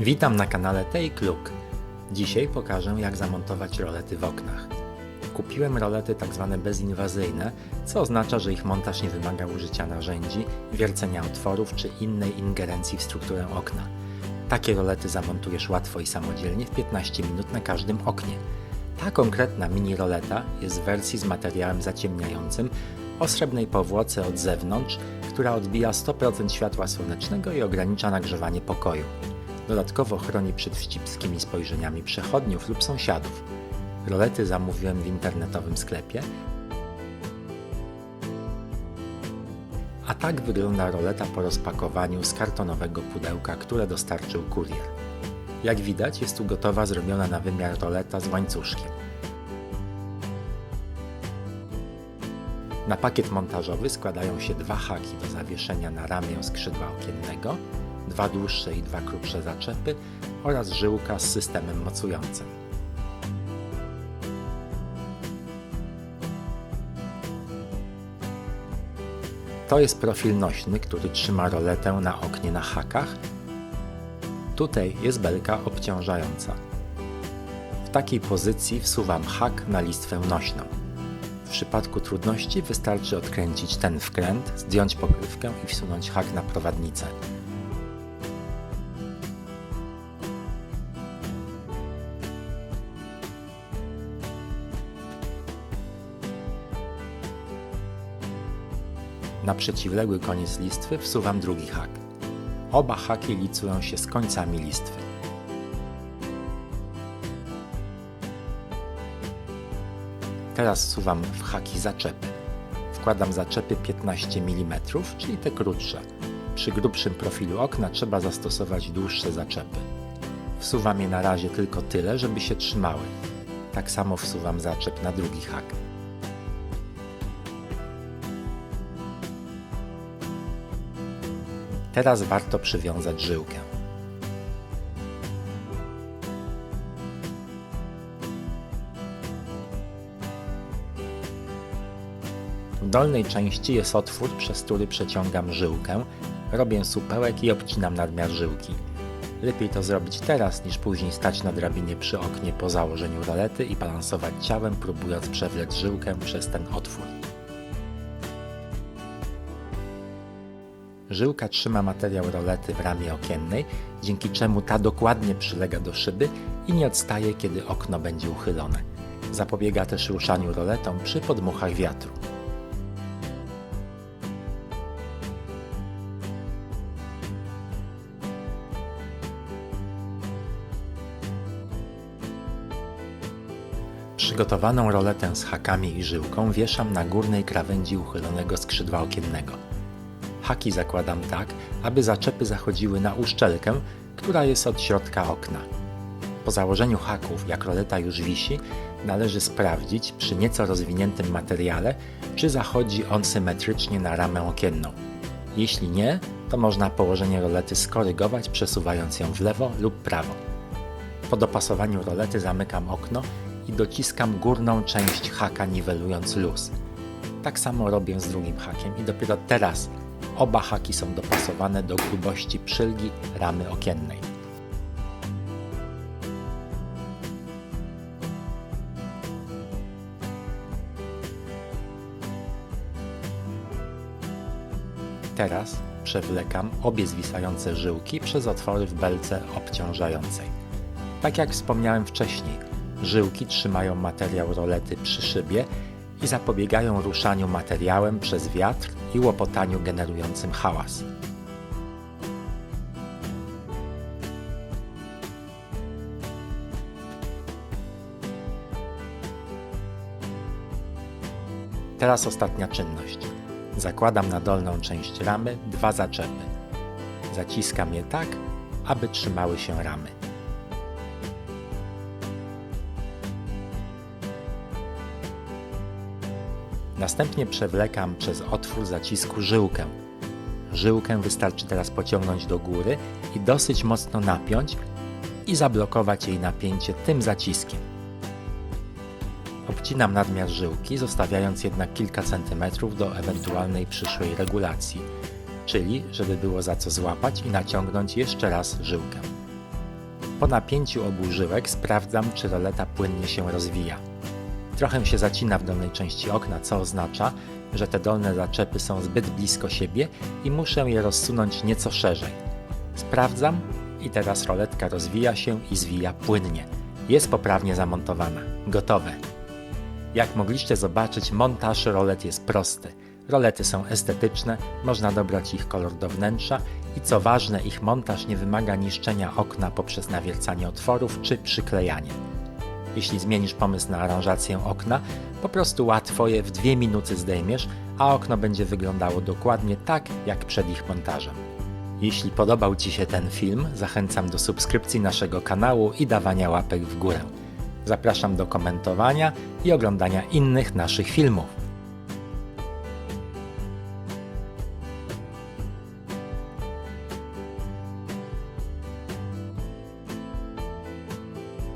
Witam na kanale Take Look. Dzisiaj pokażę jak zamontować rolety w oknach. Kupiłem rolety tzw. bezinwazyjne, co oznacza, że ich montaż nie wymaga użycia narzędzi, wiercenia otworów czy innej ingerencji w strukturę okna. Takie rolety zamontujesz łatwo i samodzielnie w 15 minut na każdym oknie. Ta konkretna mini roleta jest w wersji z materiałem zaciemniającym o srebrnej powłoce od zewnątrz, która odbija 100% światła słonecznego i ogranicza nagrzewanie pokoju. Dodatkowo chroni przed wścibskimi spojrzeniami przechodniów lub sąsiadów. Rolety zamówiłem w internetowym sklepie. A tak wygląda roleta po rozpakowaniu z kartonowego pudełka, które dostarczył kurier. Jak widać, jest tu gotowa zrobiona na wymiar roleta z łańcuszkiem. Na pakiet montażowy składają się dwa haki do zawieszenia na ramię skrzydła okiennego, dwa dłuższe i dwa krótsze zaczepy oraz żyłka z systemem mocującym. To jest profil nośny, który trzyma roletę na oknie na hakach. Tutaj jest belka obciążająca. W takiej pozycji wsuwam hak na listwę nośną. W przypadku trudności wystarczy odkręcić ten wkręt, zdjąć pokrywkę i wsunąć hak na prowadnicę. Na przeciwległy koniec listwy wsuwam drugi hak. Oba haki licują się z końcami listwy. Teraz wsuwam w haki zaczepy. Wkładam zaczepy 15 mm, czyli te krótsze. Przy grubszym profilu okna trzeba zastosować dłuższe zaczepy. Wsuwam je na razie tylko tyle, żeby się trzymały. Tak samo wsuwam zaczep na drugi hak. Teraz warto przywiązać żyłkę. W dolnej części jest otwór, przez który przeciągam żyłkę, robię supełek i obcinam nadmiar żyłki. Lepiej to zrobić teraz, niż później stać na drabinie przy oknie po założeniu rolety i balansować ciałem, próbując przewlec żyłkę przez ten otwór. Żyłka trzyma materiał rolety w ramie okiennej, dzięki czemu ta dokładnie przylega do szyby i nie odstaje, kiedy okno będzie uchylone. Zapobiega też ruszaniu roletą przy podmuchach wiatru. Przygotowaną roletę z hakami i żyłką wieszam na górnej krawędzi uchylonego skrzydła okiennego. Haki zakładam tak, aby zaczepy zachodziły na uszczelkę, która jest od środka okna. Po założeniu haków, jak roleta już wisi, należy sprawdzić przy nieco rozwiniętym materiale, czy zachodzi on symetrycznie na ramę okienną. Jeśli nie, to można położenie rolety skorygować, przesuwając ją w lewo lub prawo. Po dopasowaniu rolety zamykam okno i dociskam górną część haka, niwelując luz. Tak samo robię z drugim hakiem i dopiero teraz oba haki są dopasowane do grubości przylgi ramy okiennej. Teraz przewlekam obie zwisające żyłki przez otwory w belce obciążającej. Tak jak wspomniałem wcześniej, żyłki trzymają materiał rolety przy szybie i zapobiegają ruszaniu materiałem przez wiatr i łopotaniu generującym hałas. Teraz ostatnia czynność. Zakładam na dolną część ramy dwa zaczepy. Zaciskam je tak, aby trzymały się ramy. Następnie przewlekam przez otwór zacisku żyłkę. Żyłkę wystarczy teraz pociągnąć do góry i dosyć mocno napiąć i zablokować jej napięcie tym zaciskiem. Obcinam nadmiar żyłki, zostawiając jednak kilka centymetrów do ewentualnej przyszłej regulacji, czyli żeby było za co złapać i naciągnąć jeszcze raz żyłkę. Po napięciu obu żyłek sprawdzam, czy roleta płynnie się rozwija. Trochę się zacina w dolnej części okna, co oznacza, że te dolne zaczepy są zbyt blisko siebie i muszę je rozsunąć nieco szerzej. Sprawdzam i teraz roletka rozwija się i zwija płynnie. Jest poprawnie zamontowana. Gotowe. Jak mogliście zobaczyć, montaż rolet jest prosty. Rolety są estetyczne, można dobrać ich kolor do wnętrza i co ważne, ich montaż nie wymaga niszczenia okna poprzez nawiercanie otworów czy przyklejanie. Jeśli zmienisz pomysł na aranżację okna, po prostu łatwo je w dwie minuty zdejmiesz, a okno będzie wyglądało dokładnie tak, jak przed ich montażem. Jeśli podobał Ci się ten film, zachęcam do subskrypcji naszego kanału i dawania łapek w górę. Zapraszam do komentowania i oglądania innych naszych filmów.